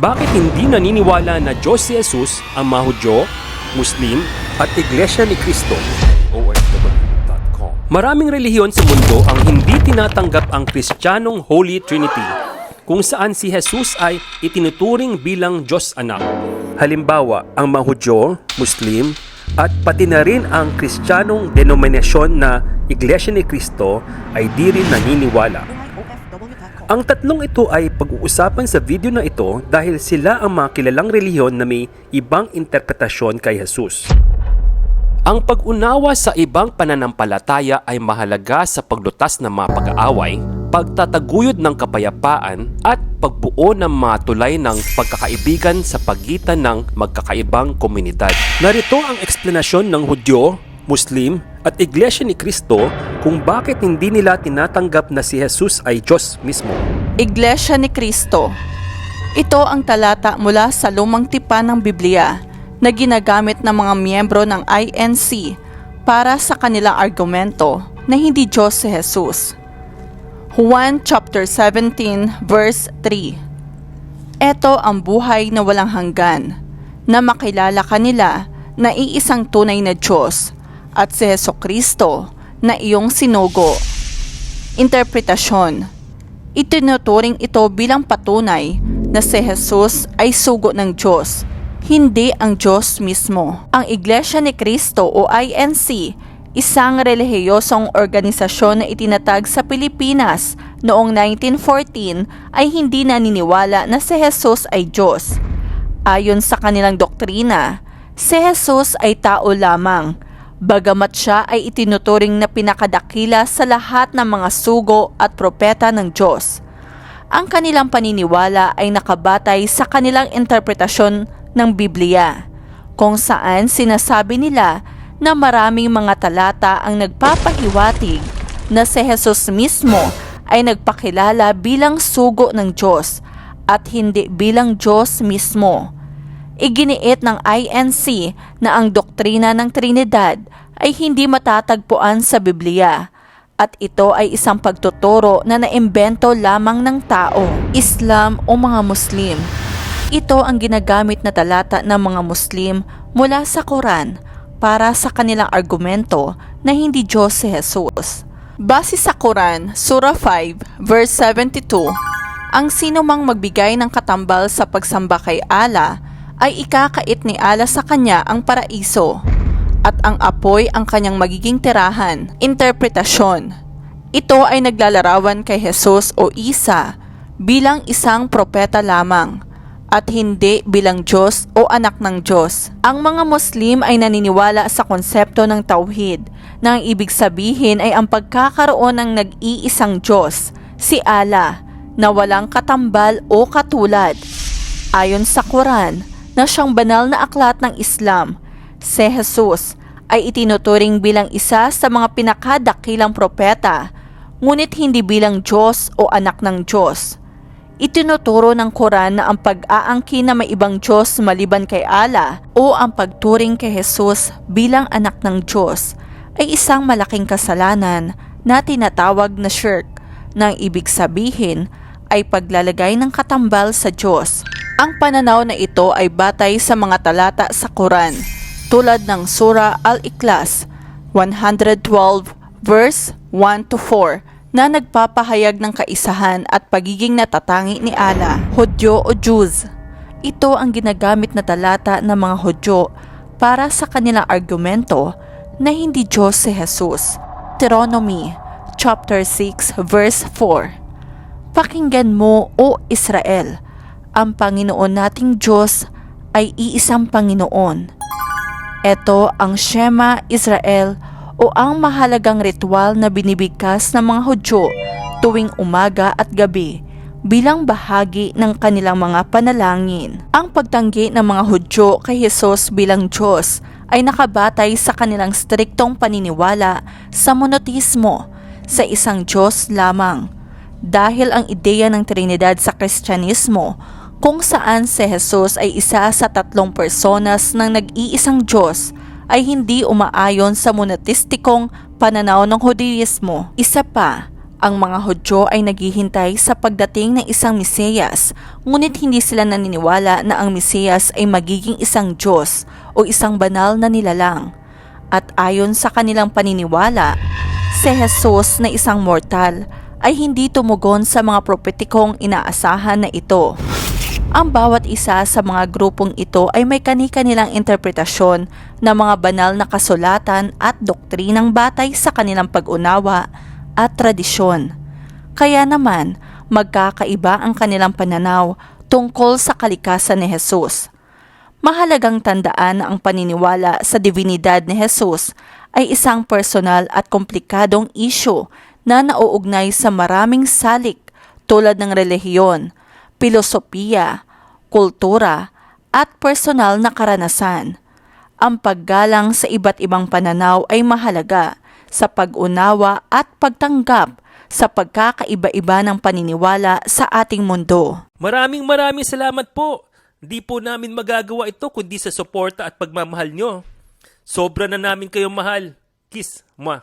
Bakit hindi naniniwala na Diyos si Jesus ang mga Hudyo, Muslim, at Iglesia ni Cristo? OFW.com. Maraming relihiyon sa mundo ang hindi tinatanggap ang Kristiyanong Holy Trinity, kung saan si Jesus ay itinuturing bilang Diyos Anak. Halimbawa, ang mga Hudyo, Muslim, at pati na rin ang Kristiyanong denominasyon na Iglesia ni Cristo ay di rin naniniwala. Ang tatlong ito ay pag-uusapan sa video na ito dahil sila ang mga kilalang relihiyon na may ibang interpretasyon kay Jesus. Ang pag-unawa sa ibang pananampalataya ay mahalaga sa paglutas ng mga pag-aaway, pagtataguyod ng kapayapaan at pagbuo ng mga tulay ng pagkakaibigan sa pagitan ng magkakaibang komunidad. Narito ang eksplanasyon ng Hudyo, Muslim at Iglesia ni Cristo kung bakit hindi nila tinatanggap na si Jesus ay Diyos mismo. Iglesia ni Cristo. Ito ang talata mula sa lumang tipan ng Biblia na ginagamit ng mga miyembro ng INC para sa kanilang argumento na hindi Diyos si Jesus. Juan chapter 17 verse 3 Ito ang buhay na walang hanggan, na makilala kanila na iisang tunay na Diyos at si Heso Kristo na iyong sinugo. Interpretasyon Itinuturing ito bilang patunay na si Jesus ay sugo ng Diyos, hindi ang Diyos mismo. Ang Iglesia ni Cristo o INC, isang relihiyosong organisasyon na itinatag sa Pilipinas noong 1914 ay hindi naniniwala na si Jesus ay Diyos. Ayon sa kanilang doktrina, si Jesus ay tao lamang, bagamat siya ay itinuturing na pinakadakila sa lahat ng mga sugo at propeta ng Diyos. Ang kanilang paniniwala ay nakabatay sa kanilang interpretasyon ng Biblia, kung saan sinasabi nila na maraming mga talata ang nagpapahiwatig na si Jesus mismo ay nagpakilala bilang sugo ng Diyos at hindi bilang Diyos mismo. Iginiit ng INC na ang doktrina ng Trinidad ay hindi matatagpuan sa Biblia at ito ay isang pagtuturo na naimbento lamang ng tao, Islam o mga Muslim. Ito ang ginagamit na talata ng mga Muslim mula sa Quran para sa kanilang argumento na hindi Diyos si Jesus. Base sa Quran, Surah 5, verse 72, ang sino mang magbigay ng katambal sa pagsamba kay Allah ay ikakait ni Allah sa kanya ang paraiso at ang apoy ang kanyang magiging tirahan. Interpretasyon Ito ay naglalarawan kay Jesus o Isa bilang isang propeta lamang at hindi bilang Diyos o anak ng Diyos. Ang mga Muslim ay naniniwala sa konsepto ng tauhid na ang ibig sabihin ay ang pagkakaroon ng nag-iisang Diyos, si Allah, na walang katambal o katulad. Ayon sa Quran, na siyang banal na aklat ng Islam, si Jesus ay itinuturing bilang isa sa mga pinakadakilang propeta, ngunit hindi bilang Diyos o anak ng Diyos. Itinuturo ng Quran na ang pag-aangkin na may ibang Diyos maliban kay Allah o ang pagturing kay Jesus bilang anak ng Diyos ay isang malaking kasalanan na tinatawag na shirk na ang ibig sabihin ay paglalagay ng katambal sa Diyos. Ang pananaw na ito ay batay sa mga talata sa Quran tulad ng Surah Al-Ikhlas 112 verse 1 to 4 na nagpapahayag ng kaisahan at pagiging natatangi ni Allah, Hudyo o Jews. Ito ang ginagamit na talata ng mga Hudyo para sa kanilang argumento na hindi Diyos si Jesus. Deuteronomy chapter 6 verse 4 Pakinggan mo, O Israel, ang Panginoon nating Diyos ay iisang Panginoon. Ito ang Shema Israel o ang mahalagang ritual na binibigkas ng mga Hudyo tuwing umaga at gabi bilang bahagi ng kanilang mga panalangin. Ang pagtanggi ng mga Hudyo kay Jesus bilang Diyos ay nakabatay sa kanilang striktong paniniwala sa monotismo sa isang Diyos lamang. Dahil ang ideya ng Trinidad sa Kristyanismo kung saan si Jesus ay isa sa tatlong personas ng nag-iisang Diyos ay hindi umaayon sa monotistikong pananaw ng Hudiismo. Isa pa, Ang mga Hudyo ay naghihintay sa pagdating ng isang Mesiyas, ngunit hindi sila naniniwala na ang Mesiyas ay magiging isang Diyos o isang banal na nilalang. At ayon sa kanilang paniniwala, si Jesus na isang mortal ay hindi tumugon sa mga propetikong inaasahan na ito. Ang bawat isa sa mga grupong ito ay may kani-kanilang interpretasyon ng mga banal na kasulatan at doktrinang batay sa kanilang pag-unawa at tradisyon. Kaya naman, magkakaiba ang kanilang pananaw tungkol sa kalikasan ni Jesus. Mahalagang tandaan na ang paniniwala sa divinidad ni Jesus ay isang personal at komplikadong isyu na nauugnay sa maraming salik tulad ng relihiyon, pilosopiya, kultura, at personal na karanasan. Ang paggalang sa iba't ibang pananaw ay mahalaga sa pag-unawa at pagtanggap sa pagkakaiba-iba ng paniniwala sa ating mundo. Maraming maraming salamat po. Di po namin magagawa ito kundi sa suporta at pagmamahal nyo. Sobra na namin kayong mahal. Kiss, ma.